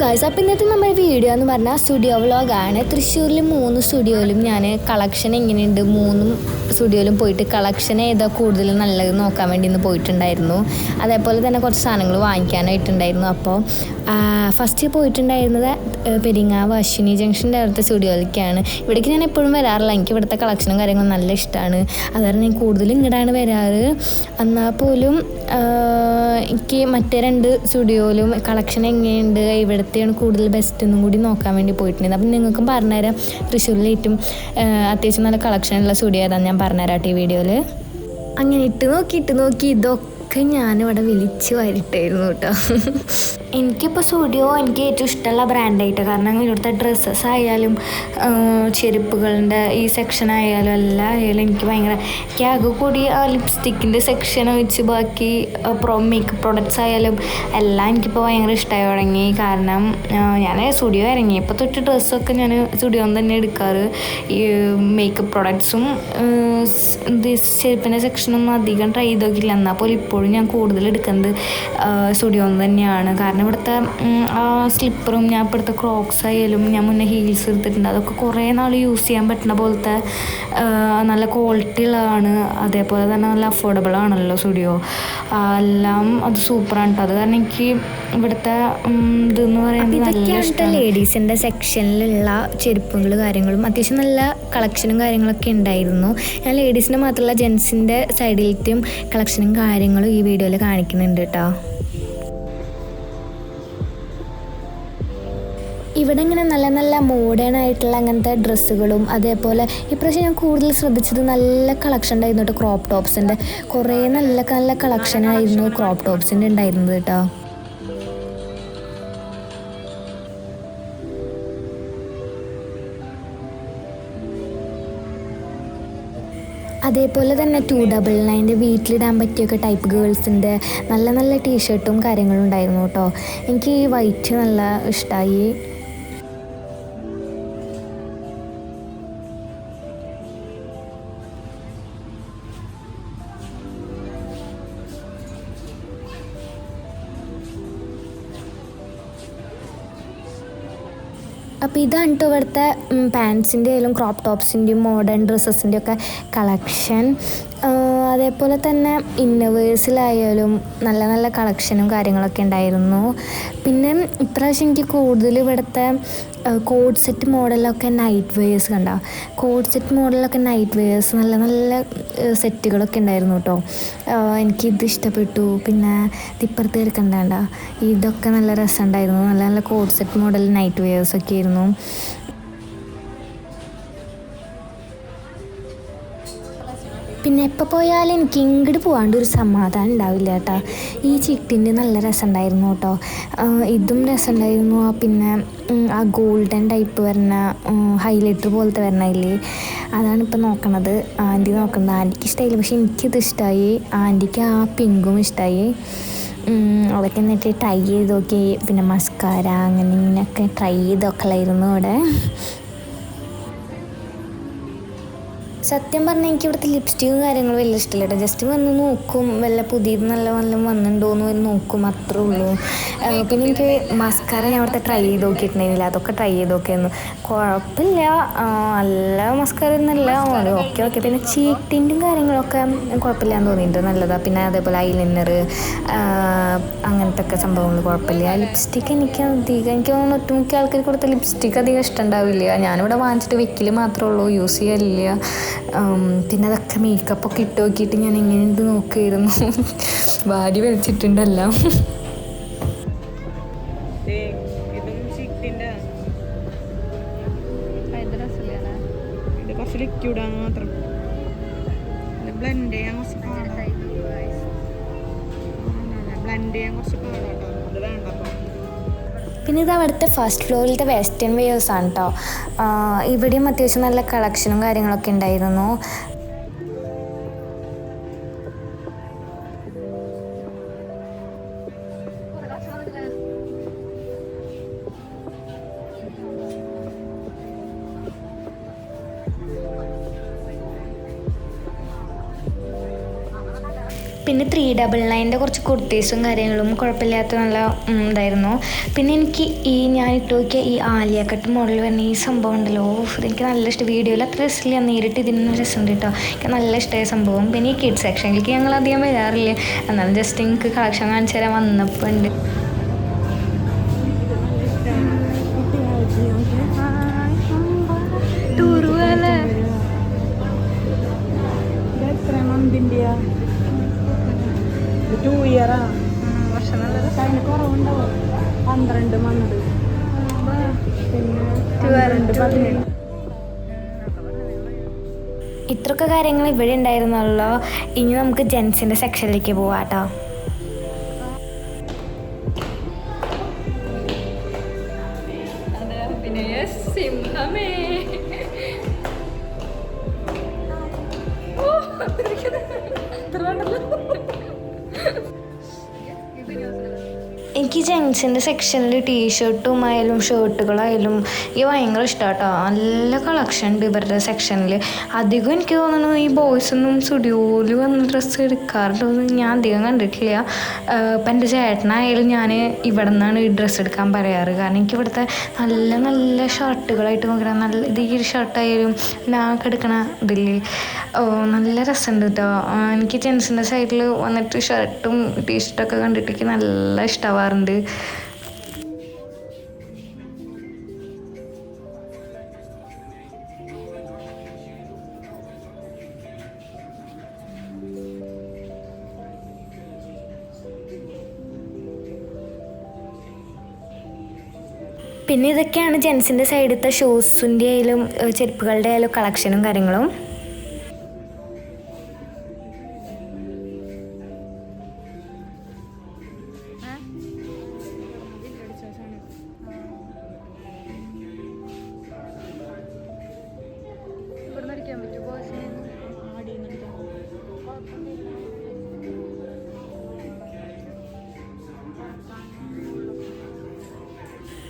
Guys അപ്പോൾ ഇന്നത്തെ നമ്മുടെ വീഡിയോ എന്ന് പറഞ്ഞാൽ സ്റ്റുഡിയോ വ്ളോഗാണ് തൃശ്ശൂരിൽ മൂന്ന് സ്റ്റുഡിയോയിലും ഞാൻ കളക്ഷൻ എങ്ങനെയുണ്ട് മൂന്നും സ്റ്റുഡിയോയിലും പോയിട്ട് കളക്ഷൻ ഏതാ കൂടുതൽ നല്ലത് നോക്കാൻ വേണ്ടി ഇന്ന് പോയിട്ടുണ്ടായിരുന്നു. അതേപോലെ തന്നെ കുറച്ച് സാധനങ്ങൾ വാങ്ങിക്കാനായിട്ടുണ്ടായിരുന്നു. അപ്പോൾ ഫസ്റ്റ് പോയിട്ടുണ്ടായിരുന്നത് പെരിങ്ങാവ് അശ്വിനി ജംഗ്ഷന്റെ അടുത്ത സ്റ്റുഡിയോയിലേക്കാണ്. ഇവിടേക്ക് ഞാൻ എപ്പോഴും വരാറില്ല. എനിക്ക് ഇവിടുത്തെ കളക്ഷനും കാര്യങ്ങളും നല്ല ഇഷ്ടമാണ് അത് കാരണം ഞാൻ കൂടുതലും ഇങ്ങോട്ടാണ് വരാറ്. എന്നാൽ പോലും എനിക്ക് മറ്റേ രണ്ട് സ്റ്റുഡിയോയിലും കളക്ഷൻ എങ്ങനെയുണ്ട് ഇവിടുത്തെയാണ് കൂടുതൽ ബെസ്റ്റ് എന്നും കൂടി നോക്കാൻ വേണ്ടി പോയിട്ടുണ്ട്. അപ്പം നിങ്ങൾക്കും പറഞ്ഞുതരാം. തൃശ്ശൂരിൽ ഏറ്റവും അത്യാവശ്യം നല്ല കളക്ഷനുള്ള സ്റ്റുഡിയോ ഏതാണെന്ന് ഞാൻ പറഞ്ഞുതരാം ഈ വീഡിയോയിൽ അങ്ങനെ ഇട്ട് നോക്കി ഇട്ട് നോക്കി ഇതൊക്കെ ഞാനിവിടെ വിളിച്ചു വരട്ടായിരുന്നു കേട്ടോ എനിക്കിപ്പോൾ സ്റ്റുഡിയോ എനിക്ക് ഏറ്റവും ഇഷ്ടമുള്ള ബ്രാൻഡായിട്ട് കാരണം ഇവിടുത്തെ ഡ്രസ്സസ് ആയാലും ചെരുപ്പുകളുടെ ഈ സെക്ഷൻ ആയാലും എല്ലാം ആയാലും എനിക്ക് ഭയങ്കര എനിക്ക് ആകെ കൂടി ആ ലിപ്സ്റ്റിക്കിന്റെ സെക്ഷൻ വെച്ച് ബാക്കി പ്രോ മേക്കപ്പ് പ്രോഡക്റ്റ്സ് ആയാലും എല്ലാം എനിക്കിപ്പോൾ ഭയങ്കര ഇഷ്ടമായി തുടങ്ങി. കാരണം ഞാൻ സ്റ്റുഡിയോ ഇറങ്ങിയപ്പോൾ തൊട്ട് ഡ്രസ്സൊക്കെ ഞാൻ സ്റ്റുഡിയോയിൽ തന്നെ എടുക്കാറ്. ഈ മേക്കപ്പ് പ്രോഡക്ട്സും ചെരുപ്പിന്റെ സെക്ഷനൊന്നും അധികം ട്രൈ ചെയ്ത് നോക്കിയില്ല എന്നാൽ പോലും ഇപ്പോഴും ഞാൻ കൂടുതൽ എടുക്കുന്നത് സ്റ്റുഡിയോയിൽ തന്നെയാണ്. കാരണം ഇവിടുത്തെ ആ സ്ലിപ്പറും ഞാൻ ഇപ്പോഴത്തെ ക്രോക്സ് ആയാലും ഞാൻ മുന്നേ ഹീൽസ് എടുത്തിട്ടുണ്ട്. അതൊക്കെ കുറേ നാൾ യൂസ് ചെയ്യാൻ പറ്റുന്ന പോലത്തെ നല്ല ക്വാളിറ്റി ഉള്ളതാണ് അതേപോലെ തന്നെ നല്ല അഫോർഡബിൾ ആണല്ലോ സ്റ്റുഡിയോ എല്ലാം അത് സൂപ്പറാണ് കേട്ടോ അത് കാരണം എനിക്ക് ഇവിടുത്തെ ഇതെന്ന് പറയുന്നത് നല്ല ഇഷ്ടമാണ് ലേഡീസിന്റെ സെക്ഷനിലുള്ള ചെരുപ്പുകൾ കാര്യങ്ങളും. അത്യാവശ്യം നല്ല കളക്ഷനും കാര്യങ്ങളൊക്കെ ഉണ്ടായിരുന്നു. ഞാൻ ലേഡീസിന്റെ മാത്രമല്ല ജെൻസിന്റെ സൈഡിലേക്കും കളക്ഷനും കാര്യങ്ങളും ഈ വീഡിയോയിൽ കാണിക്കുന്നുണ്ട് കേട്ടോ ഇവിടെ ഇങ്ങനെ നല്ല നല്ല മോഡേൺ ആയിട്ടുള്ള അങ്ങനത്തെ ഡ്രസ്സുകളും അതേപോലെ ഇപ്രാവശ്യം ഞാൻ കൂടുതൽ ശ്രദ്ധിച്ചത് നല്ല കളക്ഷൻ ഉണ്ടായിരുന്നു കേട്ടോ ക്രോപ്പ് ടോപ്സിന്റെ കുറേ നല്ല നല്ല കളക്ഷൻ ആയിരുന്നു ക്രോപ്പ് ടോപ്സിന്റെ ഉണ്ടായിരുന്നത് കേട്ടോ. അതേപോലെ തന്നെ ടു ഡബിൾ നയന്റെ വീട്ടിലിടാൻ പറ്റിയൊക്കെ ടൈപ്പ് ഗേൾസിന്റെ നല്ല നല്ല ടീഷർട്ടും കാര്യങ്ങളും ഉണ്ടായിരുന്നു കേട്ടോ. എനിക്ക് ഈ വൈറ്റ് നല്ല ഇഷ്ടമായി അപ്പോൾ ഇതാണ് കേട്ടോ ഇവിടുത്തെ പാൻസിന്റെ ആയാലും ക്രോപ്പ് ടോപ്സിന്റെയും മോഡേൺ ഡ്രസ്സസിന്റെ ഒക്കെ കളക്ഷൻ അതേപോലെ തന്നെ ഇന്നവേഴ്സിലായാലും നല്ല നല്ല കളക്ഷനും കാര്യങ്ങളൊക്കെ ഉണ്ടായിരുന്നു. പിന്നെ ഇപ്രാവശ്യം എനിക്ക് കൂടുതൽ ഇവിടുത്തെ കോഡ് സെറ്റ് മോഡലൊക്കെ നൈറ്റ് വെയേഴ്സ് കണ്ട? കോഡ് സെറ്റ് മോഡലൊക്കെ നൈറ്റ് വെയേഴ്സ് നല്ല നല്ല സെറ്റുകളൊക്കെ ഉണ്ടായിരുന്നു കേട്ടോ എനിക്കിത് ഇഷ്ടപ്പെട്ടു. പിന്നെ തിപ്പുറത്ത് എടുക്കണ്ട ഇതൊക്കെ നല്ല രസമുണ്ടായിരുന്നു നല്ല നല്ല coord set model night wears ഒക്കെ ആയിരുന്നു. പിന്നെ എപ്പോൾ പോയാലും എനിക്ക് ഇങ്ങോട്ട് പോകാണ്ട് ഒരു സമാധാനം ഉണ്ടാവില്ല കേട്ടോ. ഈ ചിട്ടിന്റെ നല്ല രസമുണ്ടായിരുന്നു കേട്ടോ. ഇതും രസമുണ്ടായിരുന്നു. പിന്നെ ആ ഗോൾഡൻ ടൈപ്പ് വരുന്ന ഹൈലൈറ്റർ പോലത്തെ വരണതില്ലേ അതാണ് ഇപ്പം നോക്കണത്. ആന്റി നോക്കുന്നത് ആന്റിക്ക് ഇഷ്ടമായില്ല പക്ഷെ എനിക്കിത് ഇഷ്ടമായി ആന്റിക്ക് ആ പിങ്കും ഇഷ്ടമായി അതൊക്കെ എന്നിട്ട് ട്രൈ ചെയ്ത് നോക്കി. പിന്നെ മസ്കാര അങ്ങനെ ഇങ്ങനെയൊക്കെ ട്രൈ ചെയ്തൊക്കെയായിരുന്നു ഇവിടെ സത്യം പറഞ്ഞാൽ എനിക്ക് ഇവിടുത്തെ ലിപ്സ്റ്റിക്കും കാര്യങ്ങളും വലിയ ഇഷ്ടമില്ല കേട്ടോ ജസ്റ്റ് വന്ന് നോക്കും. വല്ല പുതിയത് നല്ല വല്ലതും വന്നിട്ടുണ്ടോന്ന് നോക്കും. അത്രേ ഉള്ളൂ. പിന്നെ എനിക്ക് മസ്കാര ഞാൻ അവിടുത്തെ ട്രൈ ചെയ്ത് നോക്കിയിട്ടുണ്ടായിരുന്നില്ല. അതൊക്കെ ട്രൈ ചെയ്ത് നോക്കിയായിരുന്നു. കുഴപ്പമില്ല നല്ല മസ്കാര ഒന്നല്ല ഓക്കെ ഓക്കെ. പിന്നെ ചീട്ടിന്റെയും കാര്യങ്ങളൊക്കെ കുഴപ്പമില്ല എന്ന് തോന്നിയിട്ടുണ്ട്. നല്ലതാണ് പിന്നെ അതേപോലെ ഐലൈനർ അങ്ങനത്തെ ഒക്കെ സംഭവങ്ങൾ കുഴപ്പമില്ല ലിപ്സ്റ്റിക്ക് എനിക്ക് അധികം എനിക്ക് തോന്നുന്നു ഒട്ടുമിക്ക ആൾക്കാർ കൊടുത്ത ലിപ്സ്റ്റിക്ക് അധികം ഇഷ്ടമുണ്ടാവില്ല ഞാനിവിടെ വാങ്ങിച്ചിട്ട് വെക്കൽ മാത്രമേ ഉള്ളൂ. യൂസ് ചെയ്യലില്ല. പിന്നെ അതൊക്കെ മേക്കപ്പൊക്കെ ഇട്ട് നോക്കിയിട്ട് ഞാൻ വാരി വലിച്ചിട്ടുണ്ടല്ലോ. ദേ, ഇതും കുറച്ച് ലിക്വിഡാണ് മാത്രം. ബ്ലെൻഡ് ചെയ്യാൻ കുറച്ച് പാടാണ് ബ്ലെൻഡ് ചെയ്യാൻ കുറച്ച് പാടാട്ടോ. അത് വേണ്ട അപ്പം. പിന്നെ ഇത് അവിടുത്തെ ഫസ്റ്റ് ഫ്ലോറിലത്തെ വെസ്റ്റേൺ വെയേഴ്സ് ആണ് കേട്ടോ ഇവിടെയും അത്യാവശ്യം നല്ല കളക്ഷനും കാര്യങ്ങളൊക്കെ ഉണ്ടായിരുന്നു. പിന്നെ ത്രീ ഡബിൾ നയന്റെ കുറച്ച് കുർത്തീസും കാര്യങ്ങളും കുഴപ്പമില്ലാത്ത നല്ല ഉണ്ടായിരുന്നു പിന്നെ എനിക്ക് ഈ ഞാൻ ഇട്ട് നോക്കിയ ഈ ആലിയ കട്ട് മോഡൽ വരുന്ന ഈ സംഭവം ഉണ്ടല്ലോ. എനിക്ക് നല്ല ഇഷ്ടം. വീഡിയോയിൽ അത്ര രസമില്ല. നേരിട്ട് ഇതിന് രസമുണ്ട് കേട്ടോ. എനിക്ക് നല്ല ഇഷ്ടമായ സംഭവം. പിന്നെ ഈ കിഡ്സ് സെക്ഷനിലേക്ക് ഞങ്ങൾ അധികം വരാറില്ല? എന്നാലും ജസ്റ്റ് എനിക്ക് കളക്ഷൻ കാണിച്ചു തരാൻ വന്നപ്പോൾ ഉണ്ട്. ഇത്രയൊക്കെ കാര്യങ്ങൾ ഇവിടെ ഉണ്ടായിരുന്നല്ലോ. ഇനി നമുക്ക് ജെൻസിന്റെ സെക്ഷനിലേക്ക് പോവാം കേട്ടോ. സിംഹമേ. എനിക്ക് ജെൻസിന്റെ സെക്ഷനിൽ ടീഷർട്ടും ആയാലും ഷർട്ടുകളായാലും ഈ ഭയങ്കര ഇഷ്ടമാണ് കേട്ടോ നല്ല കളക്ഷൻ ഉണ്ട് ഇവരുടെ സെക്ഷനിൽ അധികം എനിക്ക് തോന്നുന്നു ഈ ബോയ്സ് ഒന്നും സ്റ്റുഡിയോയിൽ വന്ന് ഡ്രസ്സ് എടുക്കാറുണ്ടോയെന്ന് ഞാൻ അധികം കണ്ടിട്ടില്ല. ഇപ്പം എന്റെ ചേട്ടനായാലും ഞാൻ ഇവിടെ നിന്നാണ് ഈ ഡ്രസ്സ് എടുക്കാൻ പറയാറ്. കാരണം എനിക്ക് ഇവിടുത്തെ നല്ല നല്ല ഷർട്ടുകളായിട്ട് നോക്കണം നല്ല ഇത് ഈ ഷർട്ടായാലും നാക്ക് എടുക്കണ ഓ നല്ല രസമുണ്ട് കേട്ടോ. എനിക്ക് ജെൻസിന്റെ സൈഡിൽ വന്നിട്ട് ഷർട്ടും ടീഷർട്ടൊക്കെ കണ്ടിട്ട് എനിക്ക് നല്ല ഇഷ്ടമാവാറുണ്ട് പിന്നെ ഇതൊക്കെയാണ് ജെൻസിന്റെ സൈഡിലത്തെ ഷൂസിന്റെ ആയാലും ചെരുപ്പുകളുടെ ആയാലും കളക്ഷനും കാര്യങ്ങളും.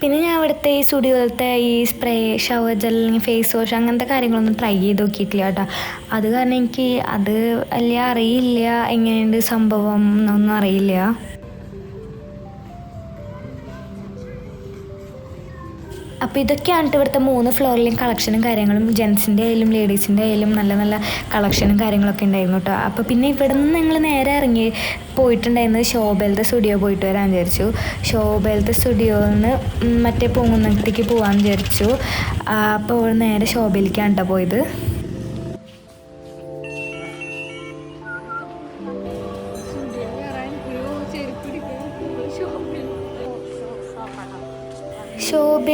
പിന്നെ ഞാൻ ഇവിടുത്തെ ഈ സ്റ്റുഡിയോയിലത്തെ ഈ സ്പ്രേ ഷവർ ജെൽ അല്ലെങ്കിൽ ഫേസ് വാഷ് അങ്ങനത്തെ കാര്യങ്ങളൊന്നും ട്രൈ ചെയ്ത് നോക്കിയിട്ടില്ല കേട്ടോ. അത് കാരണം എനിക്ക് അത് വലിയ അറിയില്ല എങ്ങനെയുണ്ട് സംഭവം എന്നൊന്നും അറിയില്ല. അപ്പോൾ ഇതൊക്കെയാണ് ഇവിടുത്തെ മൂന്ന് ഫ്ലോറിലെയും കളക്ഷനും കാര്യങ്ങളും ജെൻസിന്റെ ആയാലും ലേഡീസിന്റെ ആയാലും നല്ല നല്ല കളക്ഷനും കാര്യങ്ങളൊക്കെ ഉണ്ടായിരുന്നു കേട്ടോ. അപ്പോൾ പിന്നെ ഇവിടെ നിന്ന് ഞങ്ങൾ നേരെ ഇറങ്ങി പോയിട്ടുണ്ടായിരുന്നത് ഷോബേലത്തെ സ്റ്റുഡിയോ പോയിട്ട് വരാൻ വിചാരിച്ചു. ഷോബേലത്തെ സ്റ്റുഡിയോയിൽ നിന്ന് മറ്റേ പൊങ്ങുന്നത്തേക്ക് പോകാൻ വിചാരിച്ചു. അപ്പോൾ നേരെ ഷോബയിലേക്കാണ് കേട്ടോ പോയത്.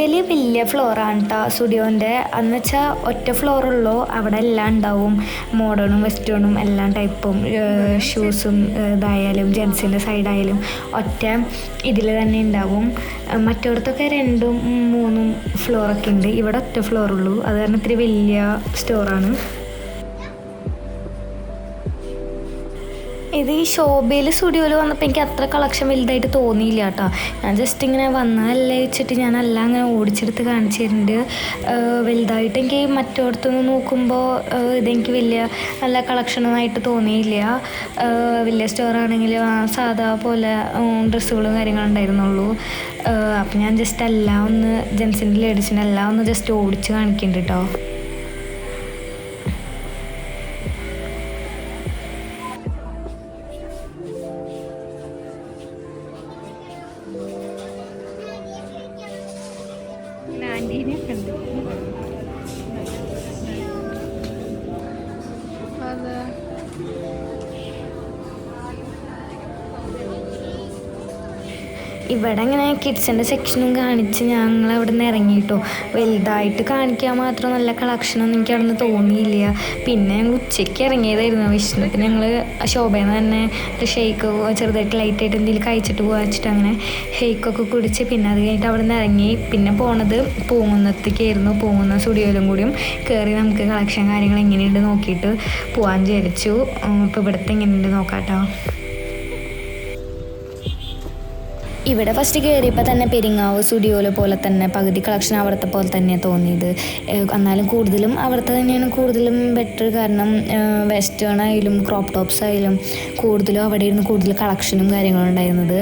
ശോഭയിൽ വലിയ ഫ്ലോറാണ് കേട്ടോ സ്റ്റുഡിയോന്റെ. എന്ന് വെച്ചാൽ ഒറ്റ ഫ്ലോറുള്ളൂ അവിടെ എല്ലാം ഉണ്ടാവും. മോഡേണും വെസ്റ്റേണും എല്ലാം ടൈപ്പും ഷൂസും ഇതായാലും ജെൻസിന്റെ സൈഡായാലും ഒറ്റ ഇതിൽ തന്നെ ഉണ്ടാവും. മറ്റിടത്തൊക്കെ രണ്ടും മൂന്നും ഫ്ലോറൊക്കെ ഉണ്ട്. ഇവിടെ ഒറ്റ ഫ്ലോറുള്ളൂ അത് കാരണം ഇത്തിരി വലിയ സ്റ്റോറാണ് ഇത് ഈ ശോഭയിൽ സ്റ്റുഡിയോയിൽ വന്നപ്പോൾ എനിക്ക് അത്ര കളക്ഷൻ വലുതായിട്ട് തോന്നിയില്ല കേട്ടോ. ഞാൻ ജസ്റ്റ് ഇങ്ങനെ വന്നതല്ലേ വെച്ചിട്ട് ഞാൻ എല്ലാം അങ്ങനെ ഓടിച്ചെടുത്ത് കാണിച്ചു തരുന്നുണ്ട് ഏഹ് വലുതായിട്ട് എനിക്ക് മറ്റോടത്തുനിന്ന് നോക്കുമ്പോൾ ഇതെനിക്ക് വലിയ നല്ല കളക്ഷനായിട്ട് തോന്നിയില്ല. വലിയ സ്റ്റോറാണെങ്കിൽ സാധാ പോലെ ഡ്രസ്സുകളും കാര്യങ്ങളും ഉണ്ടായിരുന്നുള്ളൂ. അപ്പം ഞാൻ ജസ്റ്റ് എല്ലാം ഒന്ന് ജെൻസിന്റെ ലേഡീസിന്റെ എല്ലാം ഒന്ന് ജസ്റ്റ് ഓടിച്ച് കാണിക്കുന്നുണ്ട് കേട്ടോ. അതെ ഇവിടെ ഇങ്ങനെ കിഡ്സിന്റെ സെക്ഷനും കാണിച്ച് ഞങ്ങൾ അവിടെ നിന്ന് ഇറങ്ങിയിട്ടോ വലുതായിട്ട് കാണിക്കാൻ മാത്രം നല്ല കളക്ഷനൊന്നും എനിക്ക് അവിടെ നിന്ന് തോന്നിയില്ല. പിന്നെ ഞങ്ങൾ ഉച്ചയ്ക്ക് ഇറങ്ങിയതായിരുന്നു. വിഷ്ണുത്തിന് ഞങ്ങൾ ശോഭയിൽ നിന്ന് തന്നെ ഒരു ഷെയ്ക്ക് ചെറുതായിട്ട് ലൈറ്റായിട്ട് എന്തെങ്കിലും കഴിച്ചിട്ട് പോകാൻ വെച്ചിട്ട് അങ്ങനെ ഷെയ്ക്കൊക്കെ കുടിച്ച് പിന്നെ അത് കഴിഞ്ഞിട്ട് അവിടെ നിന്ന് ഇറങ്ങി. പിന്നെ പോണത് പൂങ്ങുന്നത്തേക്കായിരുന്നു. പൂങ്ങുന്ന സ്റ്റുഡിയോയിലും കൂടിയും കയറി നമുക്ക് കളക്ഷൻ കാര്യങ്ങൾ എങ്ങനെയുണ്ട് നോക്കിയിട്ട് പോകാൻ വിചാരിച്ചു. ഇപ്പോൾ ഇവിടുത്തെ എങ്ങനെയുണ്ട് നോക്കാം കേട്ടോ ഇവിടെ ഫസ്റ്റ് കയറിയപ്പോൾ തന്നെ പെരിങ്ങാവ് സ്റ്റുഡിയോയിലെ പോലെ തന്നെ പകുതി കളക്ഷൻ അവിടുത്തെ പോലെ തന്നെ തോന്നിയത്. എന്നാലും കൂടുതലും അവിടുത്തെ തന്നെയാണ് കൂടുതലും ബെറ്റർ കാരണം വെസ്റ്റേൺ ആയാലും ക്രോപ്പ് ടോപ്സ് ആയാലും കൂടുതലും അവിടെ ഇരുന്ന് കൂടുതൽ കളക്ഷനും കാര്യങ്ങളും ഉണ്ടായിരുന്നത്.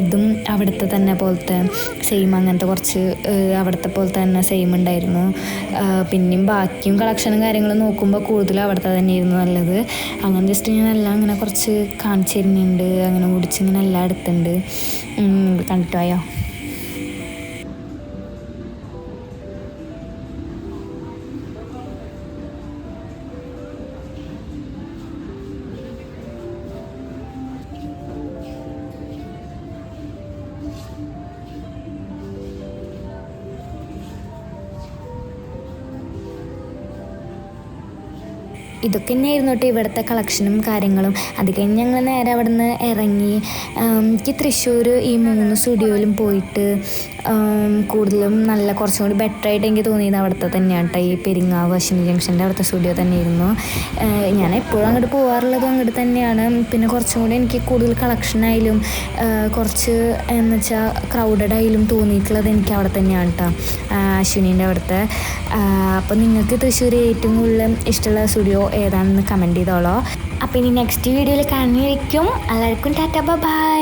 ഇതും അവിടുത്തെ തന്നെ പോലത്തെ സെയിം അങ്ങനത്തെ കുറച്ച് അവിടുത്തെ പോലെ തന്നെ സെയിം ഉണ്ടായിരുന്നു. പിന്നെയും ബാക്കിയും കളക്ഷനും കാര്യങ്ങളും നോക്കുമ്പോൾ കൂടുതലും അവിടുത്തെ തന്നെയായിരുന്നു നല്ലത്. അങ്ങനെ ജസ്റ്റ് ഞാൻ എല്ലാം അങ്ങനെ കുറച്ച് കാണിച്ചു തരുന്നുണ്ട്. അങ്ങനെ ഓടിച്ചിങ്ങനെ എല്ലാം എടുത്തിട്ടുണ്ട്. ഉം, കണ്ടിട്ട് പോയോ ഇതൊക്കെ തന്നെയായിരുന്നു കേട്ടോ ഇവിടുത്തെ കളക്ഷനും കാര്യങ്ങളും. അത് കഴിഞ്ഞ് ഞങ്ങൾ നേരെ അവിടെ നിന്ന് ഇറങ്ങി എനിക്ക് തൃശ്ശൂർ ഈ മൂന്ന് സ്റ്റുഡിയോയിലും പോയിട്ട് കൂടുതലും നല്ല കുറച്ചും കൂടി ബെറ്റർ ആയിട്ട് എനിക്ക് തോന്നിയത് അവിടുത്തെ തന്നെയാണ് കേട്ടോ. ഈ പെരിങ്ങാവ് അശ്വിനി ജംഗ്ഷന്റെ അവിടുത്തെ സ്റ്റുഡിയോ തന്നെയായിരുന്നു. ഞാൻ എപ്പോഴും അങ്ങോട്ട് പോകാറുള്ളതും അങ്ങോട്ട് തന്നെയാണ്. പിന്നെ കുറച്ചും കൂടി എനിക്ക് കൂടുതൽ കളക്ഷനായാലും കുറച്ച് എന്ന് വെച്ചാൽ ക്രൗഡഡ് ആയാലും തോന്നിയിട്ടുള്ളത് എനിക്ക് അവിടെ തന്നെയാണ് കേട്ടോ. അശ്വിനീന്റെ അവിടുത്തെ. അപ്പോൾ നിങ്ങൾക്ക് തൃശ്ശൂർ ഏറ്റവും കൂടുതൽ ഇഷ്ടമുള്ള സ്റ്റുഡിയോ ഏതാണെന്ന് കമന്റ് ചെയ്തോളോ. അപ്പോൾ ഇനി നെക്സ്റ്റ് വീഡിയോയിൽ കാണുന്നതായിരിക്കും. എല്ലാവർക്കും ടാറ്റ ബൈ